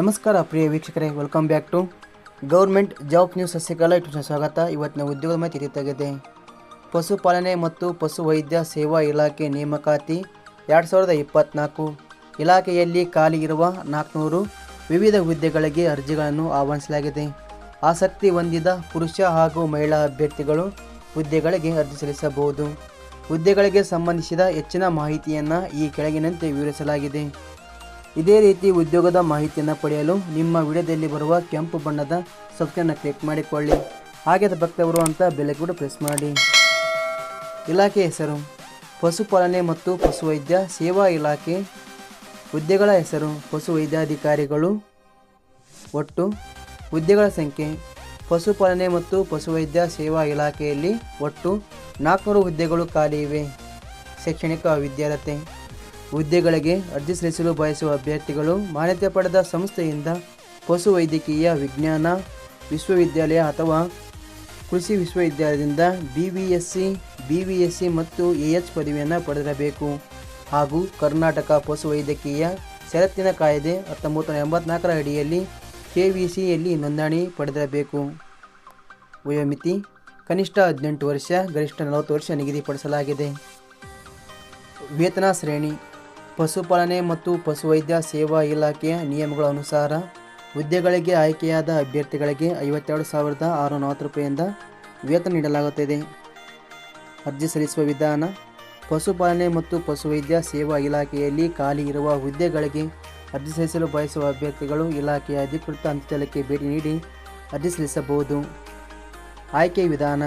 ನಮಸ್ಕಾರ ಪ್ರಿಯ ವೀಕ್ಷಕರೇ welcome back to government job news ಸಸ್ಯಗಳ ಯೂಟ್ಯೂಬ್ನ ಸ್ವಾಗತ. ಇವತ್ತಿನ ಉದ್ಯೋಗದ ಮಾಹಿತಿ ತಗಿದೆ ಪಶುಪಾಲನೆ ಮತ್ತು ಪಶುವೈದ್ಯ ಸೇವಾ ಇಲಾಖೆ ನೇಮಕಾತಿ ಎರಡು ಸಾವಿರದ ಇಪ್ಪತ್ತ್ನಾಲ್ಕು ಇಲಾಖೆಯಲ್ಲಿ ಖಾಲಿ ಇರುವ ನಾಲ್ಕುನೂರು ವಿವಿಧ ಹುದ್ದೆಗಳಿಗೆ ಅರ್ಜಿಗಳನ್ನು ಆಹ್ವಾನಿಸಲಾಗಿದೆ. ಆಸಕ್ತಿ ಹೊಂದಿದ ಪುರುಷ ಹಾಗೂ ಮಹಿಳಾ ಅಭ್ಯರ್ಥಿಗಳು ಹುದ್ದೆಗಳಿಗೆ ಅರ್ಜಿ ಸಲ್ಲಿಸಬಹುದು. ಹುದ್ದೆಗಳಿಗೆ ಸಂಬಂಧಿಸಿದ ಹೆಚ್ಚಿನ ಮಾಹಿತಿಯನ್ನು ಈ ಕೆಳಗಿನಂತೆ ವಿವರಿಸಲಾಗಿದೆ. ಇದೇ ರೀತಿ ಉದ್ಯೋಗದ ಮಾಹಿತಿಯನ್ನು ಪಡೆಯಲು ನಿಮ್ಮ ವಿಡಿಯೋದಲ್ಲಿ ಬರುವ ಕೆಂಪು ಬಣ್ಣದ ಸಬ್ಸ್ಕ್ರೈಬ್ನ ಕ್ಲಿಕ್ ಮಾಡಿಕೊಳ್ಳಿ. ಹಾಗೆ ಪಕ್ಕ ಬರುವಂಥ ಬೆಲೆ ಕೂಡ ಪ್ರೆಸ್ ಮಾಡಿ. ಇಲಾಖೆ ಹೆಸರು ಪಶುಪಾಲನೆ ಮತ್ತು ಪಶುವೈದ್ಯ ಸೇವಾ ಇಲಾಖೆ. ಹುದ್ದೆಗಳ ಹೆಸರು ಪಶುವೈದ್ಯಾಧಿಕಾರಿಗಳು ಒಟ್ಟು ಹುದ್ದೆಗಳ ಸಂಖ್ಯೆ ಪಶುಪಾಲನೆ ಮತ್ತು ಪಶುವೈದ್ಯ ಸೇವಾ ಇಲಾಖೆಯಲ್ಲಿ ಒಟ್ಟು ನಾಲ್ಕುನೂರು ಹುದ್ದೆಗಳು ಖಾಲಿ ಇವೆ. ಶೈಕ್ಷಣಿಕ ವಿದ್ಯಾರ್ಥಿ ಹುದ್ದೆಗಳಿಗೆ ಅರ್ಜಿ ಸಲ್ಲಿಸಲು ಬಯಸುವ ಅಭ್ಯರ್ಥಿಗಳು ಮಾನ್ಯತೆ ಪಡೆದ ಸಂಸ್ಥೆಯಿಂದ ಪಶುವೈದ್ಯಕೀಯ ವಿಜ್ಞಾನ ವಿಶ್ವವಿದ್ಯಾಲಯ ಅಥವಾ ಕೃಷಿ ವಿಶ್ವವಿದ್ಯಾಲಯದಿಂದ B V S C, B V S C ಮತ್ತು ಎ ಎಚ್ ಪದವಿಯನ್ನು ಪಡೆದಿರಬೇಕು. ಹಾಗೂ ಕರ್ನಾಟಕ ಪಶುವೈದ್ಯಕೀಯ ಷರತ್ತಿನ ಕಾಯ್ದೆ ಹತ್ತೊಂಬತ್ತು ನೂರ ಎಂಬತ್ನಾಲ್ಕರ ಅಡಿಯಲ್ಲಿ ಕೆ ವಿ ಸಿಯಲ್ಲಿ ನೋಂದಣಿ ಪಡೆದಿರಬೇಕು. ವಯೋಮಿತಿ, ಕನಿಷ್ಠ ಹದಿನೆಂಟು ವರ್ಷ, ಗರಿಷ್ಠ ನಲವತ್ತು ವರ್ಷ ನಿಗದಿಪಡಿಸಲಾಗಿದೆ ವೇತನ ಶ್ರೇಣಿ, ಪಶುಪಾಲನೆ ಮತ್ತು ಪಶುವೈದ್ಯ ಸೇವಾ ಇಲಾಖೆಯ ನಿಯಮಗಳ ಅನುಸಾರ ಹುದ್ದೆಗಳಿಗೆ ಆಯ್ಕೆಯಾದ ಅಭ್ಯರ್ಥಿಗಳಿಗೆ ಐವತ್ತೆರಡು ಸಾವಿರದ ಆರು ನಲವತ್ತು ರೂಪಾಯಿಯಿಂದ ವೇತನ ನೀಡಲಾಗುತ್ತದೆ. ಅರ್ಜಿ ಸಲ್ಲಿಸುವ ವಿಧಾನ, ಪಶುಪಾಲನೆ ಮತ್ತು ಪಶುವೈದ್ಯ ಸೇವಾ ಇಲಾಖೆಯಲ್ಲಿ ಖಾಲಿ ಇರುವ ಹುದ್ದೆಗಳಿಗೆ ಅರ್ಜಿ ಸಲ್ಲಿಸಲು ಬಯಸುವ ಅಭ್ಯರ್ಥಿಗಳು ಇಲಾಖೆಯ ಅಧಿಕೃತ ಅಂತರ್ಜಾಲಕ್ಕೆ ಭೇಟಿ ನೀಡಿ ಅರ್ಜಿ ಸಲ್ಲಿಸಬಹುದು. ಆಯ್ಕೆ ವಿಧಾನ.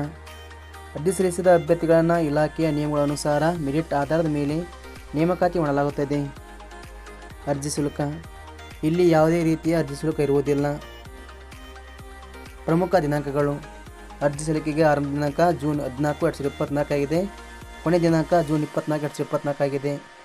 ಅರ್ಜಿ ಸಲ್ಲಿಸಿದ ಅಭ್ಯರ್ಥಿಗಳನ್ನು ಇಲಾಖೆಯ ನಿಯಮಗಳ ಅನುಸಾರ ಮೆರಿಟ್ ಆಧಾರದ ಮೇಲೆ ನೇಮಕಾತಿ ಮಾಡಲಾಗುತ್ತದೆ. ಅರ್ಜಿ ಶುಲ್ಕ. ಇಲ್ಲಿ ಯಾವುದೇ ರೀತಿಯ ಅರ್ಜಿ ಶುಲ್ಕ ಇರುವುದಿಲ್ಲ. ಪ್ರಮುಖ ದಿನಾಂಕಗಳು. ಅರ್ಜಿ ಸಲ್ಲಿಕೆಗೆ ಆರಂಭ ದಿನಾಂಕ ಜೂನ್ ಹದಿನಾಲ್ಕು, ಎರಡು ಸಾವಿರದ ಇಪ್ಪತ್ತ್ನಾಲ್ಕಾಗಿದೆ ಕೊನೆ ದಿನಾಂಕ ಜೂನ್ ಇಪ್ಪತ್ನಾಲ್ಕು, ಎರಡು ಸಾವಿರದ ಇಪ್ಪತ್ತ್ನಾಲ್ಕಾಗಿದೆ